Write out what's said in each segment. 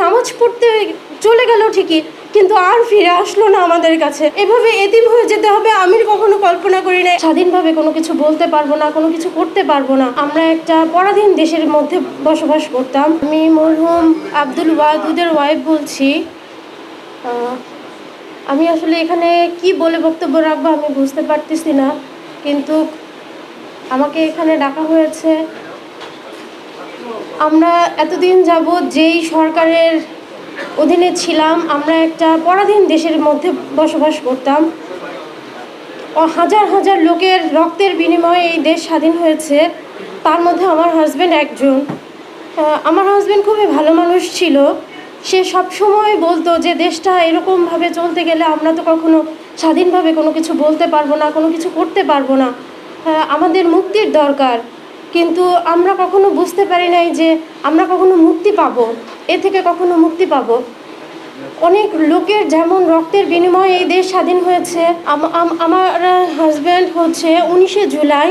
নামাজ পড়তে চলে গেল ঠিকই, কিন্তু আর ফিরে আসলো না আমাদের কাছে। এভাবে এদিন হয়ে যেতে হবে আমি কখনো কল্পনা করি না স্বাধীনভাবে কোনো কিছু বলতে পারব না, কোনো কিছু করতে পারব না। আমরা একটা পরাধীন দেশের মধ্যে বসবাস করতাম। আমি মরহুম আব্দুল ওয়াদুদের ওয়াইফ বলছি। আমি আসলে এখানে কি বলে বক্তব্য রাখব আমি বুঝতে পারতেছি না, কিন্তু আমাকে এখানে ডাকা হয়েছে আমরা এতদিন যাব যেই সরকারের অধীনে ছিলাম, আমরা একটা পরাধীন দেশের মধ্যে বসবাস করতাম। হাজার হাজার লোকের রক্তের বিনিময়ে এই দেশ স্বাধীন হয়েছে। তার মধ্যে আমার হাজব্যান্ড একজন। আমার হাজব্যান্ড খুবই ভালো মানুষ ছিল। সে সব সময় বলতো যে, দেশটা এরকমভাবে চলতে গেলে আমরা তো কখনো স্বাধীনভাবে কোনো কিছু বলতে পারব না, কোনো কিছু করতে পারব না। আমাদের মুক্তির দরকার। কিন্তু আমরা কখনো বুঝতে পারি নাই যে আমরা কখনো মুক্তি পাবো এ থেকে কখনো মুক্তি পাবো। অনেক লোকের যেমন রক্তের বিনিময়ে এই দেশ স্বাধীন হয়েছে আম- আম- আমার হাজব্যান্ড হচ্ছে উনিশে জুলাই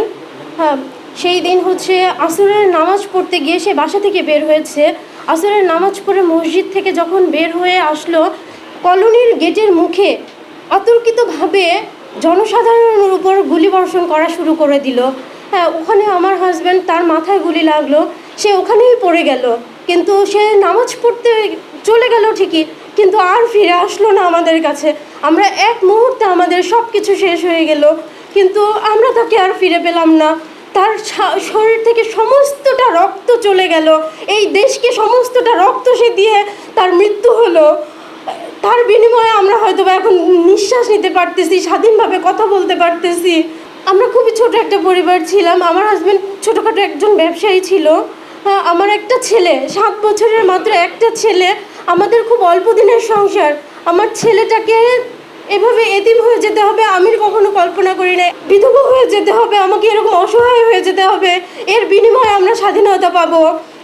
হ্যাঁ, সেই দিন হচ্ছে আসরের নামাজ পড়তে গিয়ে সে বাসা থেকে বের হয়েছে। আসরের নামাজ পড়ে মসজিদ থেকে যখন বের হয়ে আসলো কলোনির গেটের মুখে অতর্কিতভাবে জনসাধারণের উপর গুলিবর্ষণ করা শুরু করে দিল। ওখানে আমার হাজব্যান্ড তার মাথায় গুলি লাগল, সে ওখানেই পড়ে গেল। কিন্তু সে নামাজ পড়তে চলে গেল ঠিকই, কিন্তু আর ফিরে আসলো না আমাদের কাছে। আমরা এক মুহূর্তে আমাদের সব কিছু শেষ হয়ে গেল, কিন্তু আমরা তাকে আর ফিরে পেলাম না। তার শরীর থেকে সমস্তটা রক্ত চলে গেল। এই দেশকে সমস্তটা রক্ত সে দিয়ে তার মৃত্যু হলো। তার বিনিময়ে আমরা হয়তো এখন নিঃশ্বাস নিতে পারতেছি, স্বাধীনভাবে কথা বলতে পারতেছি। আমরা খুবই ছোট একটা পরিবার ছিলাম। আমার হাজব্যান্ড ছোটোখাটো একজন ব্যবসায়ী ছিল। আমার একটা ছেলে, সাত বছরের মাত্র একটা ছেলে। আমাদের খুব অল্প দিনের সংসার। আমার ছেলেটাকে এভাবে এতিম হয়ে যেতে হবে আমি কখনো কল্পনা করি না বিধবা হয়ে যেতে হবে, আমাকে এরকম অসহায় হয়ে যেতে হবে। এর বিনিময়ে আমরা স্বাধীনতা পাবো।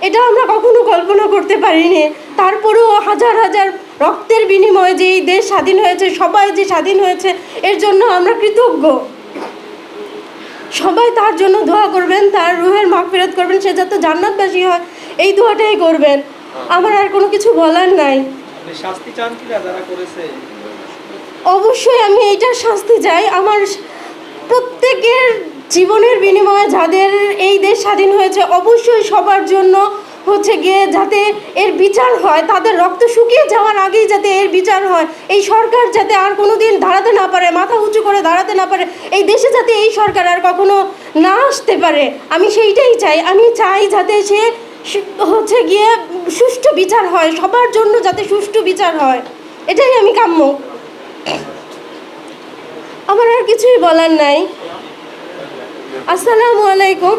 এটা আমরা কখনো কল্পনা করতে পারিনি। তারপরেও হাজার হাজার রক্তের বিনিময়ে যে এই দেশ স্বাধীন হয়েছে, সবাই যে স্বাধীন হয়েছে, এর জন্য আমরা কৃতজ্ঞ। সবাই তার জন্য দোয়া করবেন তার রুহের ফেরত করবেন সে যাতে জান্নাতবাসী হয় এই দোয়াটাই করবেন। আমার আর কোনো কিছু বলার নাই। শাস্তি চান কিনা যারা করেছে? অবশ্যই আমি এইটার শাস্তি চাই। আমার প্রত্যেকের জীবনের বিনিময়ে যাদের এই দেশ স্বাধীন হয়েছে অবশ্যই সবার জন্য হচ্ছে গিয়ে যাতে এর বিচার হয়, তাদের রক্ত শুকিয়ে যাওয়ার আগেই যাতে এর বিচার হয়। এই সরকার যাতে আর কোনো দিন দাঁড়াতে না পারে, মাথা উঁচু করে দাঁড়াতে না পারে, এই দেশে যাতে এই সরকার আর কখনো না আসতে পারে, আমি সেইটাই চাই। আমি চাই যাতে সে হচ্ছে গিয়ে সুষ্ঠু বিচার হয়, সবার জন্য যাতে সুষ্ঠু বিচার হয়। এটাই আমি কাম্য। আমার আর কিছুই বলার নাই। আসসালামু আলাইকুম।